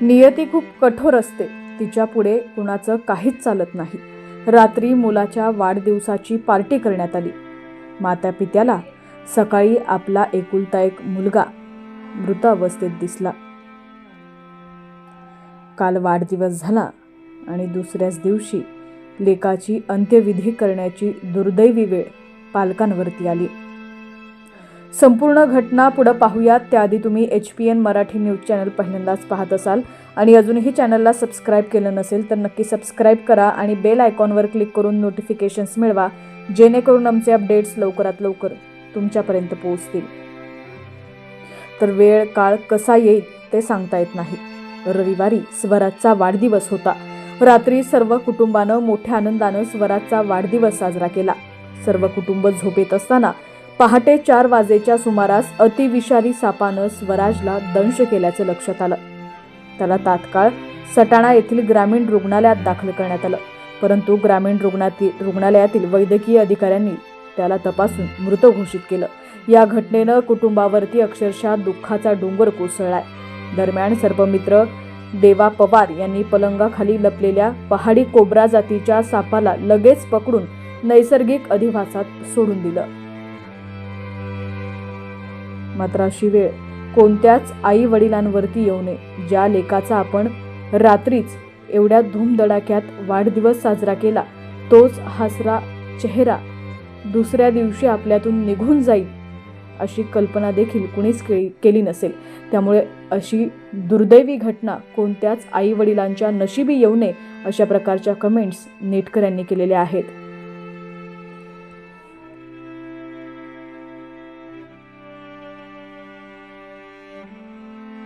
नियती खूप कठोर असते. तिच्या पुढे कुणाचं काहीच चालत नाही. रात्री मुलाच्या वाढदिवसाची पार्टी करण्यात आली. माता पित्याला सकाळी आपला एकुलता एक मुलगा मृत अवस्थेत दिसला. काल वाढदिवस झाला आणि दुसऱ्याच दिवशी लेकाची अंत्यविधी करण्याची दुर्दैवी वेळ पालकांवरती आली. संपूर्ण घटना पुढं पाहूयात. त्याआधी तुम्ही H P N Marathi news channel पहिल्यांदाच पाहत असाल. आणि अजूनही चॅनलला सबस्क्राईब केलं नसेल तर नक्की सबस्क्राईब करा आणि बेल आयकॉनवर क्लिक करून नोटिफिकेशन्स मिळवा जेणेकरून आमचे अपडेट्स लवकरात लवकर तुमच्यापर्यंत पोहोचतील. तर वेळ काळ कसा येईल ते सांगता येत नाही. रविवारी स्वराजचा वाढदिवस होता. रात्री सर्व कुटुंबानं मोठ्या आनंदानं स्वराजचा वाढदिवस साजरा केला. सर्व कुटुंब झोपेत असताना पहाटे चार वाजेच्या सुमारास अतिविषारी सापानं स्वराजला दंश केल्याचं लक्षात आलं. त्याला तात्काळ सटाणा येथील ग्रामीण रुग्णालयात दाखल करण्यात आलं. परंतु ग्रामीण रुग्णातील रुग्णालयातील वैद्यकीय अधिकाऱ्यांनी त्याला तपासून मृत घोषित केलं. या घटनेनं कुटुंबावरती अक्षरशः दुःखाचा डोंगर कोसळलाय. दरम्यान सर्पमित्र देवा पवार यांनी पलंगाखाली लपलेल्या पहाडी कोब्रा जातीच्या सापाला लगेच पकडून नैसर्गिक अधिवासात सोडून दिलं. मात्र अशी वेळ. कोणत्याच आई वडिलांवरती येऊ नये. ज्या लेखाचा आपण रात्रीच एवढ्या धूमधडाक्यात वाढदिवस साजरा केला तोच हसरा चेहरा दुसऱ्या दिवशी आपल्यातून निघून जाईल अशी कल्पना देखील कुणीच केली केली नसेल. त्यामुळे अशी दुर्दैवी घटना कोणत्याच आई वडिलांच्या नशिबी येऊ नये अशा प्रकारच्या कमेंट्स नेटकऱ्यांनी केलेल्या आहेत.